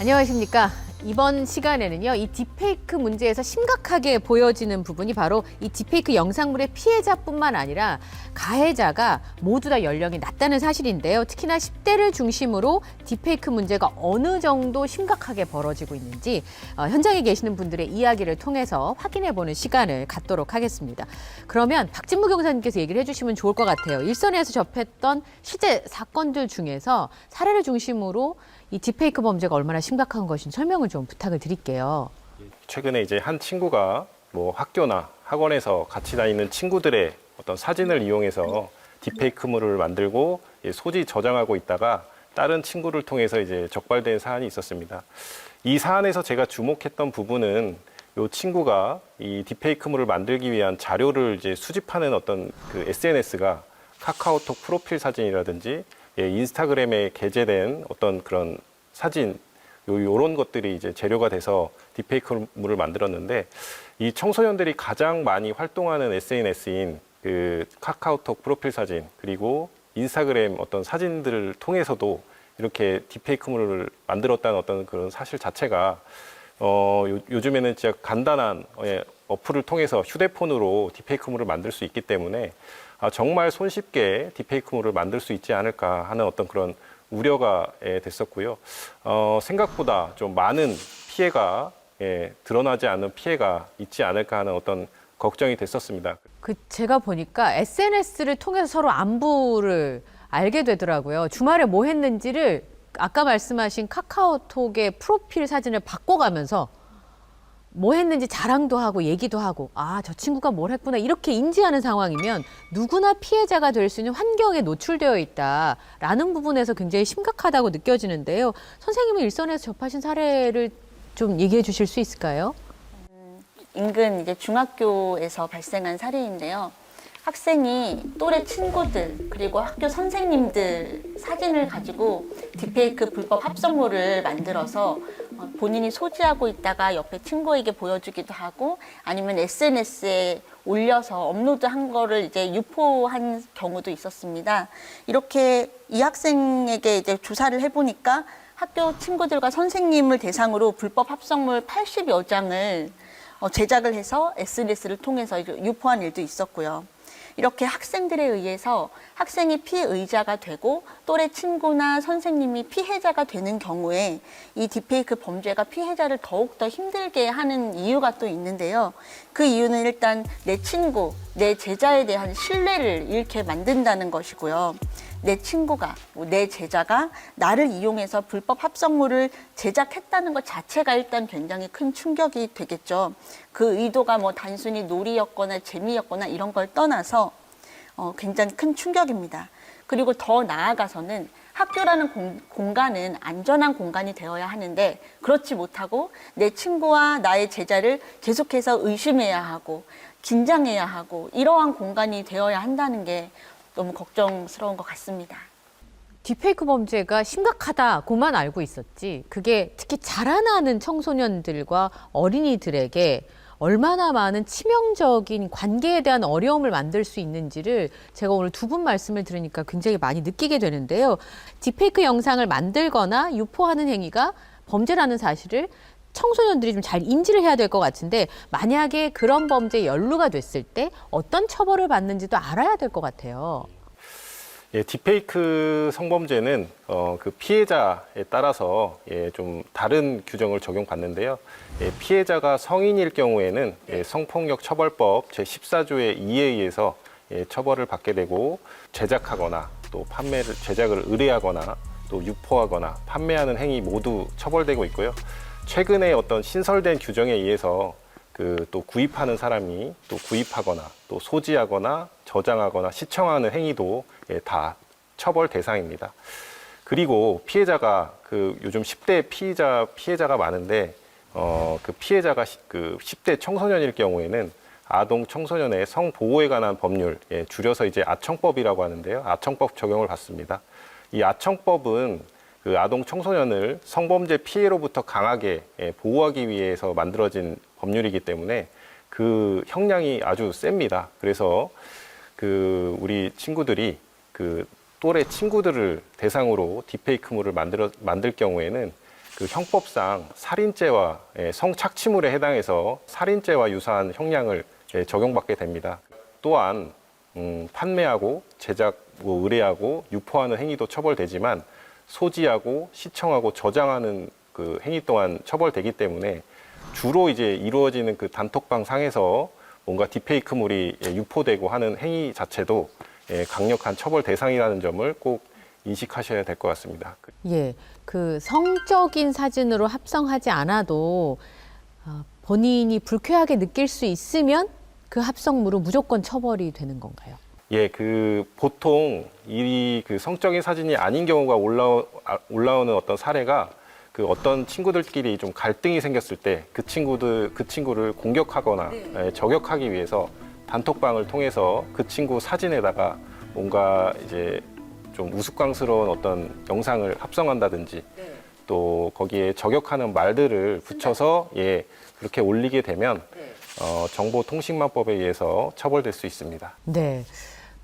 안녕하십니까. 이번 시간에는요, 이 딥페이크 문제에서 심각하게 보여지는 부분이 바로 이 딥페이크 영상물의 피해자뿐만 아니라 가해자가 모두 다 연령이 낮다는 사실인데요. 특히나 10대를 중심으로 딥페이크 문제가 어느 정도 심각하게 벌어지고 있는지 어, 현장에 계시는 분들의 이야기를 통해서 확인해 보는 시간을 갖도록 하겠습니다. 그러면 박진무 경사님께서 얘기를 해주시면 좋을 것 같아요. 일선에서 접했던 실제 사건들 중에서 사례를 중심으로 이 딥페이크 범죄가 얼마나 심각한 것인지 설명을 좀 부탁을 드릴게요. 최근에 이제 한 친구가 뭐 학교나 학원에서 같이 다니는 친구들의 어떤 사진을 이용해서 딥페이크물을 만들고 예, 소지 저장하고 있다가 다른 친구를 통해서 이제 적발된 사안이 있었습니다. 이 사안에서 제가 주목했던 부분은 이 친구가 이 딥페이크물을 만들기 위한 자료를 이제 수집하는 어떤 그 SNS가 카카오톡 프로필 사진이라든지 예, 인스타그램에 게재된 어떤 그런 사진 요, 요런 것들이 이제 재료가 돼서 딥페이크물을 만들었는데 이 청소년들이 가장 많이 활동하는 SNS인 그 카카오톡 프로필 사진 그리고 인스타그램 어떤 사진들을 통해서도 이렇게 딥페이크물을 만들었다는 어떤 그런 사실 자체가 어, 요, 요즘에는 진짜 간단한 예, 어플을 통해서 휴대폰으로 딥페이크물을 만들 수 있기 때문에 아, 정말 손쉽게 딥페이크물을 만들 수 있지 않을까 하는 어떤 그런 우려가 예, 됐었고요. 어, 생각보다 좀 많은 피해가 예, 드러나지 않는 피해가 있지 않을까 하는 어떤 걱정이 됐었습니다. 그 제가 보니까 SNS를 통해서 서로 안부를 알게 되더라고요. 주말에 뭐 했는지를 아까 말씀하신 카카오톡의 프로필 사진을 바꿔가면서 뭐 했는지 자랑도 하고 얘기도 하고 아 저 친구가 뭘 했구나 이렇게 인지하는 상황이면 누구나 피해자가 될 수 있는 환경에 노출되어 있다라는 부분에서 굉장히 심각하다고 느껴지는데요. 선생님은 일선에서 접하신 사례를 좀 얘기해 주실 수 있을까요? 인근 이제 중학교에서 발생한 사례인데요. 학생이 또래 친구들 그리고 학교 선생님들 사진을 가지고 딥페이크 불법 합성물을 만들어서 어, 본인이 소지하고 있다가 옆에 친구에게 보여주기도 하고 아니면 SNS에 올려서 업로드한 거를 이제 유포한 경우도 있었습니다. 이렇게 이 학생에게 이제 조사를 해보니까 학교 친구들과 선생님을 대상으로 불법 합성물 80여 장을 어, 제작을 해서 SNS를 통해서 유포한 일도 있었고요. 이렇게 학생들에 의해서 학생이 피의자가 되고 또래 친구나 선생님이 피해자가 되는 경우에 이 딥페이크 범죄가 피해자를 더욱더 힘들게 하는 이유가 또 있는데요. 그 이유는 일단 내 친구, 내 제자에 대한 신뢰를 잃게 만든다는 것이고요. 내 친구가, 뭐내 제자가 나를 이용해서 불법 합성물을 제작했다는 것 자체가 일단 굉장히 큰 충격이 되겠죠. 그 의도가 뭐 단순히 놀이였거나 재미였거나 이런 걸 떠나서 어, 굉장히 큰 충격입니다. 그리고 더 나아가서는 학교라는 공, 공간은 안전한 공간이 되어야 하는데 그렇지 못하고 내 친구와 나의 제자를 계속해서 의심해야 하고 긴장해야 하고 이러한 공간이 되어야 한다는 게 너무 걱정스러운 것 같습니다. 딥페이크 범죄가 심각하다고만 알고 있었지 그게 특히 자라나는 청소년들과 어린이들에게 얼마나 많은 치명적인 관계에 대한 어려움을 만들 수 있는지를 제가 오늘 두 분 말씀을 들으니까 굉장히 많이 느끼게 되는데요. 딥페이크 영상을 만들거나 유포하는 행위가 범죄라는 사실을 청소년들이 좀 잘 인지를 해야 될 것 같은데 만약에 그런 범죄에 연루가 됐을 때 어떤 처벌을 받는지도 알아야 될 것 같아요. 예, 딥페이크 성범죄는 어, 그 피해자에 따라서 예, 좀 다른 규정을 적용받는데요. 예, 피해자가 성인일 경우에는 예, 성폭력 처벌법 제14조의 2에 의해서 예, 처벌을 받게 되고 제작하거나 또 판매를 제작을 의뢰하거나 또 유포하거나 판매하는 행위 모두 처벌되고 있고요. 최근에 어떤 신설된 규정에 의해서 그 또 구입하는 사람이 또 구입하거나 또 소지하거나 저장하거나 시청하는 행위도 예, 다 처벌 대상입니다. 그리고 피해자가 그 요즘 10대 피해자 피해자가 많은데 어 그 피해자가 시- 그 10대 청소년일 경우에는 아동 청소년의 성 보호에 관한 법률 예, 줄여서 이제 아청법이라고 하는데요. 아청법 적용을 받습니다. 이 아청법은 그 아동 청소년을 성범죄 피해로부터 강하게 예, 보호하기 위해서 만들어진 법률이기 때문에 그 형량이 아주 셉니다. 그래서 그 우리 친구들이 그 또래 친구들을 대상으로 딥페이크물을 만들어 만들 경우에는 그 형법상 살인죄와 예, 성착취물에 해당해서 살인죄와 유사한 형량을 예, 적용받게 됩니다. 또한 음, 판매하고 제작, 뭐 의뢰하고 유포하는 행위도 처벌되지만 소지하고 시청하고 저장하는 그 행위 또한 처벌되기 때문에 주로 이제 이루어지는 그 단톡방 상에서 뭔가 딥페이크물이 예, 유포되고 하는 행위 자체도 예, 강력한 처벌 대상이라는 점을 꼭 인식하셔야 될 것 같습니다. 예, 그 성적인 사진으로 합성하지 않아도 어, 본인이 불쾌하게 느낄 수 있으면 그 합성물은 무조건 처벌이 되는 건가요? 예, 그 보통 이 그 성적인 사진이 아닌 경우가 올라오, 아, 올라오는 어떤 사례가 그 어떤 친구들끼리 좀 갈등이 생겼을 때 그 친구들 그 친구를 공격하거나 예, 저격하기 위해서 단톡방을 통해서 그 친구 사진에다가 뭔가 이제 좀 우스꽝스러운 어떤 영상을 합성한다든지 또 거기에 저격하는 말들을 붙여서 예 그렇게 올리게 되면 어, 정보통신망법에 의해서 처벌될 수 있습니다. 네.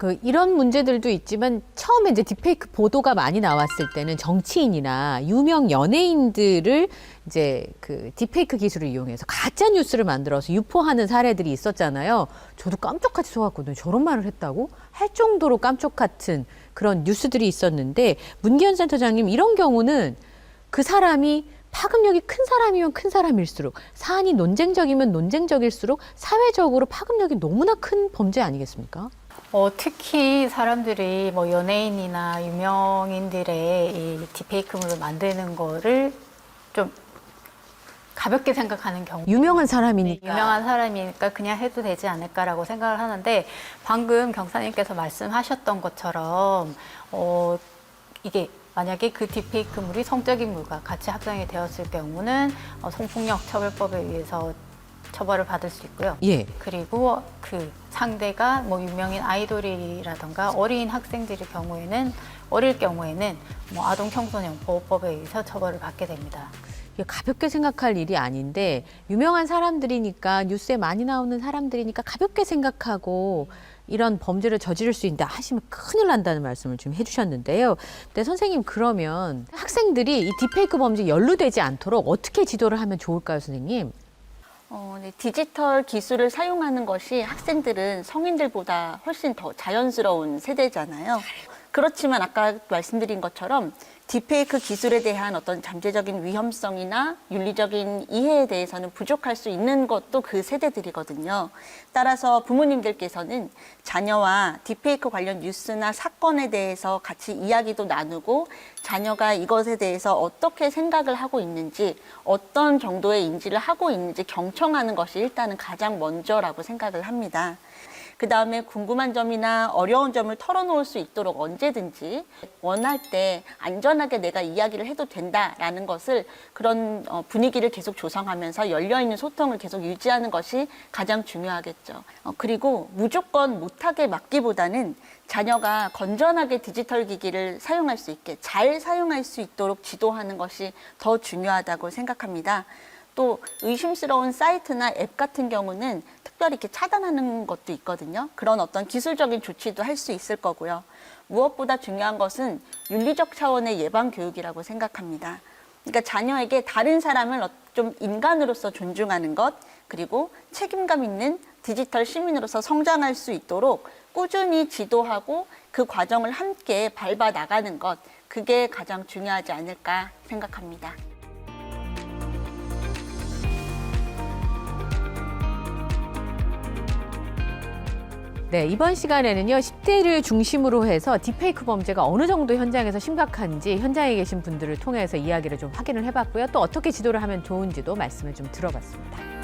그 이런 문제들도 있지만 처음에 이제 딥페이크 보도가 많이 나왔을 때는 정치인이나 유명 연예인들을 이제 그 딥페이크 기술을 이용해서 가짜 뉴스를 만들어서 유포하는 사례들이 있었잖아요. 저도 깜짝같이 속았거든요. 저런 말을 했다고 할 정도로 깜짝 같은 그런 뉴스들이 있었는데 문기현 센터장님 이런 경우는 그 사람이 파급력이 큰 사람이면 큰 사람일수록 사안이 논쟁적이면 논쟁적일수록 사회적으로 파급력이 너무나 큰 범죄 아니겠습니까? 어, 특히 사람들이 뭐 연예인이나 유명인들의 이 딥페이크물을 만드는 거를 좀 가볍게 생각하는 경우. 유명한 사람이니까. 유명한 사람이니까 그냥 해도 되지 않을까라고 생각을 하는데 방금 경사님께서 말씀하셨던 것처럼 어, 이게 만약에 그 딥페이크물이 성적인 물과 같이 합성이 되었을 경우는 어, 성폭력 처벌법에 의해서 처벌을 받을 수 있고요. 예. 그리고 그 상대가 뭐 유명인 아이돌이라던가 어린 학생들의 경우에는 어릴 경우에는 뭐 아동 청소년 보호법에 의해서 처벌을 받게 됩니다. 가볍게 생각할 일이 아닌데 유명한 사람들이니까 뉴스에 많이 나오는 사람들이니까 가볍게 생각하고 이런 범죄를 저지를 수 있다 하시면 큰일 난다는 말씀을 좀 해주셨는데요. 근데 선생님 그러면 학생들이 이 딥페이크 범죄에 연루되지 않도록 어떻게 지도를 하면 좋을까요, 선생님? 어, 네, 디지털 기술을 사용하는 것이 학생들은 성인들보다 훨씬 더 자연스러운 세대잖아요. 그렇지만 아까 말씀드린 것처럼 딥페이크 기술에 대한 어떤 잠재적인 위험성이나 윤리적인 이해에 대해서는 부족할 수 있는 것도 그 세대들이거든요. 따라서 부모님들께서는 자녀와 딥페이크 관련 뉴스나 사건에 대해서 같이 이야기도 나누고 자녀가 이것에 대해서 어떻게 생각을 하고 있는지 어떤 정도의 인지를 하고 있는지 경청하는 것이 일단은 가장 먼저라고 생각을 합니다. 그 다음에 궁금한 점이나 어려운 점을 털어놓을 수 있도록 언제든지 원할 때 안전하게 내가 이야기를 해도 된다라는 것을 그런 어, 분위기를 계속 조성하면서 열려있는 소통을 계속 유지하는 것이 가장 중요하겠죠. 어, 그리고 무조건 못하게 막기보다는 자녀가 건전하게 디지털 기기를 사용할 수 있게 잘 사용할 수 있도록 지도하는 것이 더 중요하다고 생각합니다. 또 의심스러운 사이트나 앱 같은 경우는 특별히 이렇게 차단하는 것도 있거든요. 그런 어떤 기술적인 조치도 할 수 있을 거고요. 무엇보다 중요한 것은 윤리적 차원의 예방 교육이라고 생각합니다. 그러니까 자녀에게 다른 사람을 어- 좀 인간으로서 존중하는 것, 그리고 책임감 있는 디지털 시민으로서 성장할 수 있도록 꾸준히 지도하고 그 과정을 함께 밟아 나가는 것, 그게 가장 중요하지 않을까 생각합니다. 네, 이번 시간에는요, 10대를 중심으로 해서 딥페이크 범죄가 어느 정도 현장에서 심각한지 현장에 계신 분들을 통해서 이야기를 좀 확인을 해봤고요. 또 어떻게 지도를 하면 좋은지도 말씀을 좀 들어봤습니다.